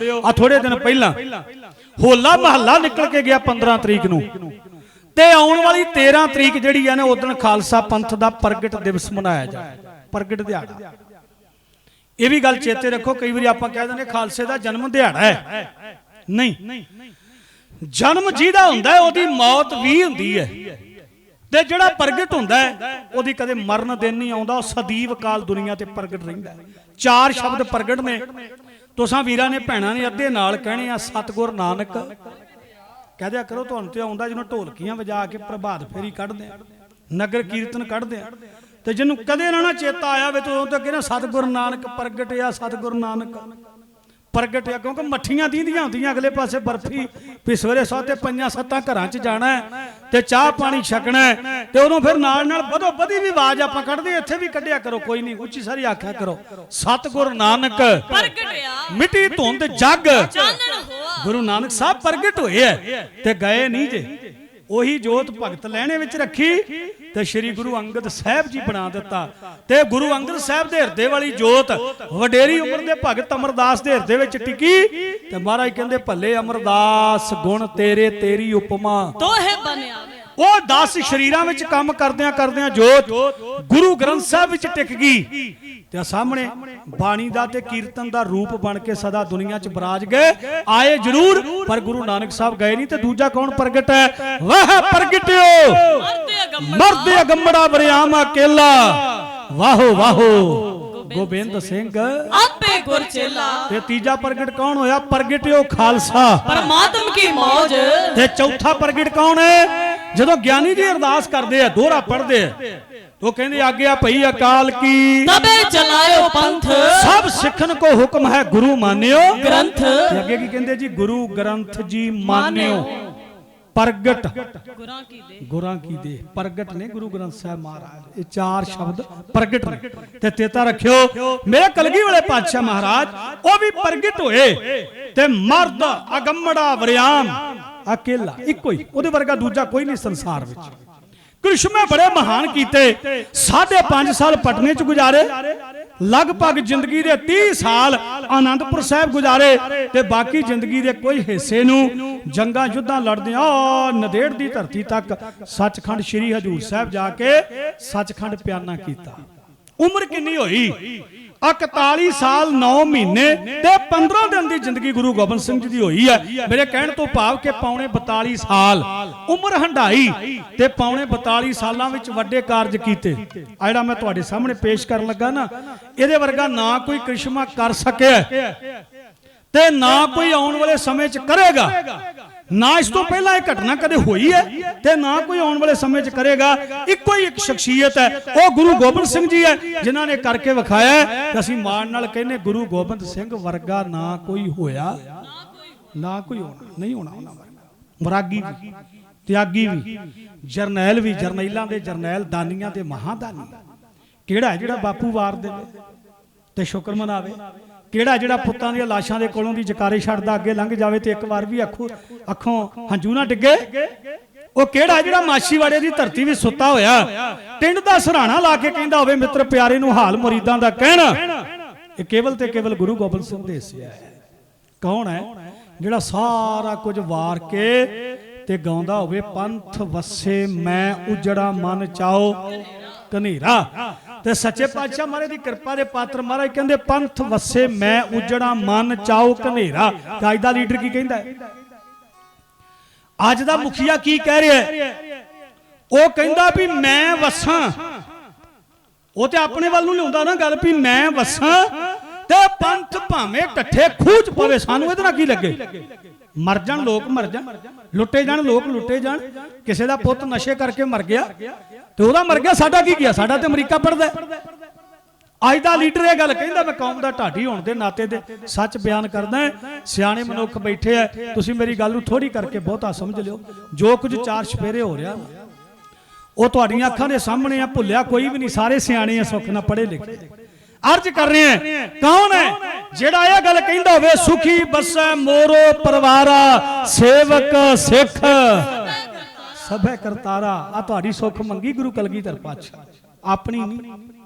ਆ ਥੋੜੇ ਦਿਨ ਪਹਿਲਾਂ ਹੋਲਾ ਮਹੱਲਾ ਨਿਕਲ ਕੇ ਗਿਆ 15 ਤਰੀਕ ਨੂੰ। ਤੇ ਆਉਣ ਵਾਲੀ 13 ਤਰੀਕ ਜਿਹੜੀ ਆ ਨਾ ਉਦੋਂ ਖਾਲਸਾ ਪੰਥ ਦਾ ਪ੍ਰਗਟ ਦਿਵਸ ਮਨਾਇਆ ਜਾਏ ਪ੍ਰਗਟ ਦਿਹਾੜਾ। ਇਹ ਵੀ ਗੱਲ ਚੇਤੇ ਰੱਖੋ, ਕਈ ਵਾਰੀ ਆਪਾਂ ਕਹਿ ਦਿੰਦੇ ਖਾਲਸੇ ਦਾ ਜਨਮ ਦਿਹਾੜਾ ਹੈ। ਨਹੀਂ। ਜਨਮ ਜਿਹਦਾ ਹੁੰਦਾ ਹੈ, ਉਹਦੀ ਮੌਤ ਵੀ ਹੁੰਦੀ ਹੈ। ਤੇ ਜਿਹੜਾ ਪ੍ਰਗਟ ਹੁੰਦਾ ਹੈ, ਉਹਦੀ ਕਦੇ ਮਰਨ ਦਿਨ ਨਹੀਂ ਆਉਂਦਾ, ਉਹ ਸਦੀਵ ਕਾਲ ਦੁਨੀਆ ਤੇ ਪ੍ਰਗਟ ਰਹਿੰਦਾ ਚਾਰ ਸ਼ਬਦ ਪ੍ਰਗਟ ਨੇ। ਤੁਸਾਂ ਵੀਰਾਂ ਨੇ ਭੈਣਾਂ ਨੇ ਅੱਧੇ ਨਾਲ ਕਹਿਣੇ ਆ, ਸਤਗੁਰ ਨਾਨਕ। ਕਹਿ ਕਹਦਿਆ ਕਰੋ, ਤੁਹਾਨੂੰ ਤੇ ਆਉਂਦਾ ਜਿਹਨੂੰ ਢੋਲਕੀਆਂ ਵਜਾ ਕੇ ਪ੍ਰਭਾਤ ਫੇਰੀ ਕੱਢਦੇ ਆ, ਨਗਰ ਕੀਰਤਨ ਕੱਢਦੇ ਆ। ਤੇ ਜਿਹਨੂੰ ਕਦੇ ਨਾ ਚੇਤਾ ਆਇਆ ਵੇ ਤੂੰ ਤਾਂ ਕਹਿੰਦਾ ਸਤਗੁਰ ਨਾਨਕ ਪ੍ਰਗਟ ਆ ਸਤਗੁਰ ਨਾਨਕ। ਪ੍ਰਗਟ ਆ ਕਿਉਂਕਿ ਮੱਠੀਆਂ ਦੀਂਦੀਆਂ ਹੁੰਦੀਆਂ ਅਗਲੇ ਪਾਸੇ ਬਰਫੀ ਵੀ ਸਵੇਰੇ ਸੌ ਤੇ ਪੰਜਾਂ ਸੱਤਾਂ ਘਰਾਂ 'ਚ ਜਾਣਾ ਹੈ ਤੇ ਚਾਹ ਪਾਣੀ ਛਕਣਾ ਹੈ ਤੇ ਉਦੋਂ ਫਿਰ ਨਾਲ ਨਾਲ ਵਧੋ ਵਧੀ ਵੀ ਆਵਾਜ਼ ਆਪਾਂ ਕੱਢਦੇ ਇੱਥੇ ਵੀ ਕੱਢਿਆ ਕਰੋ ਕੋਈ ਨਹੀਂ ਉੱਚੀ ਸਾਰੀ ਆਖਿਆ ਕਰੋ। ਸਤਗੁਰ ਨਾਨਕ ਪ੍ਰਗਟਿਆ। ਮਿੱਟੀ ਧੁੰਦ ਜੱਗ। ਗੁਰੂ ਨਾਨਕ ਸਾਹਿਬ ਪ੍ਰਗਟ ਹੋਏ ਐ ਤੇ ਗਏ ਨਹੀਂ ਜੇ। ਉਹੀ ਜੋਤ ਭਗਤ ਲੈਣੇ ਵਿੱਚ ਰੱਖੀ ਤੇ ਸ੍ਰੀ ਗੁਰੂ ਅੰਗਦ ਸਾਹਿਬ ਜੀ ਬਣਾ ਦਿੱਤਾ। ਤੇ ਗੁਰੂ ਅੰਗਦ ਸਾਹਿਬ ਦੇ ਹਿਰਦੇ ਵਾਲੀ ਜੋਤ ਵਡੇਰੀ ਉਮਰ ਦੇ ਭਗਤ ਅਮਰਦਾਸ ਦੇ ਹਿਰਦੇ ਵਿੱਚ ਟਿਕੀ। ਤੇ ਮਹਾਰਾਜ ਕਹਿੰਦੇ ਭੱਲੇ ਅਮਰਦਾਸ ਗੁਣ ਤੇਰੇ ਤੇਰੀ ਉਪਮਾ। ਤੋਹੇ ਬਣਿਆ। ਉਹ 10 ਸ਼ਰੀਰਾਂ ਵਿੱਚ ਕੰਮ ਕਰਦਿਆਂ ਕਰਦਿਆਂ ਜੋਤ ਗੁਰੂ ਗ੍ਰੰਥ ਸਾਹਿਬ ਵਿੱਚ ਟਿਕ ਗਈ। ਤੇ ਸਾਹਮਣੇ ਬਾਣੀ ਦਾ ਤੇ ਕੀਰਤਨ ਦਾ ਰੂਪ ਬਣ ਕੇ ਸਦਾ ਦੁਨੀਆ 'ਚ ਬਰਾਜ ਗਏ। ਆਏ ਜ਼ਰੂਰ ਪਰ ਗੁਰੂ ਨਾਨਕ ਸਾਹਿਬ ਗਏ ਨਹੀਂ ਤੇ ਦੂਜਾ ਕੌਣ ਪ੍ਰਗਟ ਹੈ? ਵਾਹ ਪ੍ਰਗਟਿਓ। ਮਰਦ ਅਗੰਮੜਾ ਬਰਿਆਮ ਅਕੇਲਾ। ਵਾਹੋ ਵਾਹੋ। ਗੋਬਿੰਦ ਸਿੰਘ। ਆਪੇ ਗੁਰ ਚੇਲਾ। ਤੇ ਤੀਜਾ ਪ੍ਰਗਟ ਕੌਣ ਹੋਇਆ? ਪ੍ਰਗਟਿਓ ਖਾਲਸਾ। ਪਰਮਾਤਮ ਕੀ ਮੌਜ। ਤੇ ਚੌਥਾ ਪ੍ਰਗਟ ਕੌਣ ਹੈ? ਜਦੋਂ ਗਿਆਨੀ ਜੀ ਅਰਦਾਸ ਕਰਦੇ ਆ ਦੋਹਰਾ ਪੜ੍ਹਦੇ ਆ ਉਹ ਕਹਿੰਦੇ ਆਗਿਆ ਭਈ ਅਕਾਲ ਕੀ? ਤਬੇ ਚਲਾਇਓ ਪੰਥ। ਸਭ ਸਿੱਖਣ ਕੋ ਹੁਕਮ ਹੈ ਗੁਰੂ ਮਾਨਿਓ। ਗ੍ਰੰਥ। ਅੱਗੇ ਕੀ ਕਹਿੰਦੇ ਜੀ? ਗੁਰੂ ਗ੍ਰੰਥ ਜੀ ਮਾਨਿਓ। ਪ੍ਰਗਟ। ਗੁਰਾਂ ਕੀ ਦੇ? ਗੁਰਾਂ ਕੀ ਦੇ? ਪ੍ਰਗਟ ਨੇ ਗੁਰੂ ਗ੍ਰੰਥ ਸਾਹਿਬ ਮਹਾਰਾਜ ਇਹ ਚਾਰ ਸ਼ਬਦ ਪ੍ਰਗਟ ਨੇ। ਤੇ ਤੇਤਾ ਰੱਖਿਓ। ਮੇਰੇ ਕਲਗੀ ਵਾਲੇ ਪਾਤਸ਼ਾਹ ਮਹਾਰਾਜ ਉਹ ਵੀ ਪ੍ਰਗਟ ਹੋਏ ਤੇ ਮਰਦ ਅਗੰਮੜਾ ਵਰਿਆਮ। ਅਕੇਲਾ, ਇੱਕੋ ਹੀ, ਉਹਦੇ ਵਰਗਾ ਦੂਜਾ ਕੋਈ ਨਹੀਂ ਸੰਸਾਰ ਵਿੱਚ। ਕ੍ਰਿਸ਼ਮੇ ਬੜੇ ਮਹਾਨ ਕੀਤੇ। ਸਾਢੇ 5 ਸਾਲ ਪਟਨੇ ਚ ਗੁਜ਼ਾਰੇ, ਲਗਭਗ ਜ਼ਿੰਦਗੀ ਦੇ 30 ਸਾਲ ਆਨੰਦਪੁਰ ਸਾਹਿਬ ਗੁਜ਼ਾਰੇ ਤੇ ਬਾਕੀ ਜ਼ਿੰਦਗੀ ਦੇ ਕੋਈ ਹਿੱਸੇ ਨੂੰ ਜੰਗਾਂ ਯੁੱਧਾਂ ਲੜਦਿਆਂ ਆ ਨਦੇੜ ਦੀ ਧਰਤੀ ਤੱਕ ਸੱਚਖੰਡ ਸ੍ਰੀ ਹਜੂਰ ਸਾਹਿਬ ਜਾ ਕੇ ਸੱਚਖੰਡ ਪਿਆਨਾ ਕੀਤਾ। ਉਮਰ ਕਿੰਨੀ ਹੋਈ? 41 ਸਾਲ 9 ਮਹੀਨੇ ਤੇ 15 ਦਿਨ ਦੀ ਜ਼ਿੰਦਗੀ ਗੁਰੂ ਗੋਬਿੰਦ ਸਿੰਘ ਜੀ ਦੀ ਹੋਈ ਹੈ ਮੇਰੇ ਕਹਿਣ ਤੋਂ ਭਾਵ ਕਿ ਪੌਣੇ 42 ਸਾਲ ਉਮਰ ਹੰਡਾਈ ਤੇ ਪੌਣੇ 42 ਸਾਲਾਂ ਵਿੱਚ ਵੱਡੇ ਕਾਰਜ ਕੀਤੇ। ਆ ਜਿਹੜਾ ਮੈਂ ਤੁਹਾਡੇ ਸਾਹਮਣੇ ਪੇਸ਼ ਕਰਨ ਲੱਗਾ ਨਾ, ਇਹਦੇ ਵਰਗਾ ਨਾ ਕੋਈ ਕ੍ਰਿਸ਼ਮਾ ਕਰ ਸਕਿਆ ਤੇ ਨਾ ਕੋਈ ਆਉਣ ਵਾਲੇ ਸਮੇਂ 'ਚ ਕਰੇਗਾ। ਨਾ ਇਸ ਤੋਂ ਪਹਿਲਾਂ ਇਹ ਘਟਨਾ ਕਦੇ ਹੋਈ ਹੈ ਤੇ ਨਾ ਕੋਈ ਆਉਣ ਵਾਲੇ ਸਮੇਂ 'ਚ ਕਰੇਗਾ। ਇੱਕੋ ਹੀ ਇੱਕ ਸ਼ਖਸੀਅਤ ਹੈ। ਉਹ ਗੁਰੂ ਗੋਬਿੰਦ ਸਿੰਘ ਜੀ ਹੈ, ਜਿਨ੍ਹਾਂ ਨੇ ਕਰਕੇ ਵਿਖਾਇਆ ਤੇ ਅਸੀਂ ਮਾਣ ਨਾਲ ਕਹਿੰਨੇ ਗੁਰੂ ਗੋਬਿੰਦ ਸਿੰਘ ਵਰਗਾ ਨਾ ਕੋਈ ਹੋਇਆ। ਨਾ ਕੋਈ ਹੋਣਾ, ਨਹੀਂ ਹੋਣਾ ਉਹਨਾਂ ਵਰਗਾ। ਮਰਾਗੀ ਵੀ, ਤਿਆਗੀ ਵੀ, ਜਰਨੈਲ ਵੀ, ਜਰਨੈਲਾਂ ਦੇ ਜਰਨੈਲ, ਦਾਨੀਆਂ ਦੇ ਮਹਾਦਾਨੀ। ਕਿਹੜਾ ਹੈ ਜਿਹੜਾ ਬਾਪੂ ਵਾਰ ਦੇ ਤੇ ਸ਼ੁਕਰ ਮਨਾਵੇ? ਕਿਹੜਾ ਜਿਹੜਾ ਪੁੱਤਾਂ ਦੀਆਂ ਲਾਸ਼ਾਂ ਦੇ ਕੋਲੋਂ ਦੀ ਜਕਾਰੇ ਛੱਡਦਾ, ਅੱਗੇ ਲੰਘ ਜਾਵੇ ਤੇ ਇੱਕ ਵਾਰ ਵੀ ਅੱਖੋਂ ਅੱਖੋਂ ਹੰਝੂ ਨਾ ਡਿੱਗੇ। ਉਹ ਕਿਹੜਾ ਜਿਹੜਾ ਮਾਛੀਵਾੜੇ ਦੀ ਧਰਤੀ ਵਿੱਚ ਸੁੱਤਾ ਹੋਇਆ? ਟਿੰਡ ਦਾ ਸਰਾਣਾ ਲਾ ਕੇ ਕਹਿੰਦਾ ਹੋਵੇ, ਮਿੱਤਰ ਪਿਆਰੇ ਨੂੰ ਹਾਲ ਮੁਰੀਦਾਂ ਦਾ ਕਹਿਣਾ। ਇਹ ਕੇਵਲ ਤੇ ਕੇਵਲ ਗੁਰੂ ਗੋਬਿੰਦ ਸਿੰਘ ਦੇ ਹਿੱਸਿਆ ਹੈ ਕੌਣ ਹੈ? ਜਿਹੜਾ ਸਾਰਾ ਕੁਝ ਵਾਰ ਕੇ ਤੇ ਗਾਉਂਦਾ ਹੋਵੇ, ਪੰਥ ਵਸੇ ਮੈਂ ਉਜੜਾ ਮਨ ਚਾਓ। ਕਨੇਰਾ ਤੇ ਸੱਚੇ ਪਾਤਸ਼ਾਹ ਮਹਾਰਾਜ ਦੀ ਕਿਰਪਾ ਦੇ ਪਾਤਰ ਮਹਾਰਾਜ ਕਹਿੰਦੇ, ਪੰਥ ਵਸੇ ਮੈਂ ਉਜੜਾ ਮਨ ਚਾਓ ਕਨੇਰਾ ਤੇ ਅੱਜ ਦਾ ਲੀਡਰ ਕੀ ਕਹਿੰਦਾ ਅੱਜ ਦਾ ਮੁਖੀਆ ਕੀ ਕਹਿ ਰਿਹਾ ਉਹ ਕਹਿੰਦਾ ਵੀ ਮੈਂ ਵਸਾਂ। ਉਹ ਤੇ ਆਪਣੇ ਵੱਲ ਨੂੰ ਲਿਆਉਂਦਾ ਨਾ ਗੱਲ ਵੀ ਮੈਂ ਵਸਾਂ। ਤੇ ਪੰਥ ਭਾਵੇਂ ਟੱਠੇ ਖੂਚ ਪਵੇ, ਸਾਨੂੰ ਇਹਦੇ ਨਾਲ ਕੀ ਲੱਗੇ? ਮਰ ਜਾਣ ਲੋਕ, ਮਰ ਜਾਣ। ਲੁੱਟੇ ਜਾਣ, ਲੋਕ ਲੁੱਟੇ ਜਾਣ। ਕਿਸੇ ਦਾ ਪੁੱਤ ਨਸ਼ੇ ਕਰਕੇ ਮਰ ਗਿਆ ਤੇ ਉਹਦਾ ਮਰ ਗਿਆ, ਸਾਡਾ ਕੀ ਗਿਆ? ਸਾਡਾ ਤੇ ਅਮਰੀਕਾ ਪੜਦਾ ਅੱਜ ਦਾ ਲੀਡਰ ਇਹ ਗੱਲ ਕਹਿੰਦਾ, ਮੈਂ ਕੌਮ ਦਾ ਢਾਡੀ ਹੋਣ ਦੇ ਨਾਤੇ ਦੇ ਸੱਚ ਬਿਆਨ ਕਰਦਾ ਸਿਆਣੇ ਮਨੁੱਖ ਬੈਠੇ ਆ। ਤੁਸੀਂ ਮੇਰੀ ਗੱਲ ਨੂੰ ਥੋੜੀ ਕਰਕੇ ਬਹੁਤਾ ਸਮਝ ਲਿਓ। ਜੋ ਕੁਝ ਚਾਰ ਛਪੇਰੇ ਹੋ ਰਿਹਾ, ਉਹ ਤੁਹਾਡੀਆਂ ਅੱਖਾਂ ਦੇ ਸਾਹਮਣੇ ਆ, ਭੁੱਲਿਆ ਕੋਈ ਵੀ ਨਹੀਂ। ਸਾਰੇ ਸਿਆਣੇ ਆ, ਸੁੱਖ ਨਾਲ ਪੜ੍ਹੇ ਲਿਖੇ। ਅਰਜ ਕਰ ਰਹੇ ਆ ਕੌਣ ਹੈ? ਜਿਹੜਾ ਇਹ ਗੱਲ ਕਹਿੰਦਾ ਹੋਵੇ, ਸੁਖੀ ਬਸੈ ਮੋਰੋ ਪਰਿਵਾਰਾ, ਸੇਵਕ ਸਿੱਖ। ਸਭੇ ਕਰਤਾਰਾ ਆ ਤੁਹਾਡੀ ਸੁੱਖ ਮੰਗੀ ਗੁਰੂ ਕਲਗੀਧਰ ਪਾਤਸ਼ਾਹ। ਆਪਣੀ ਨਹੀਂ।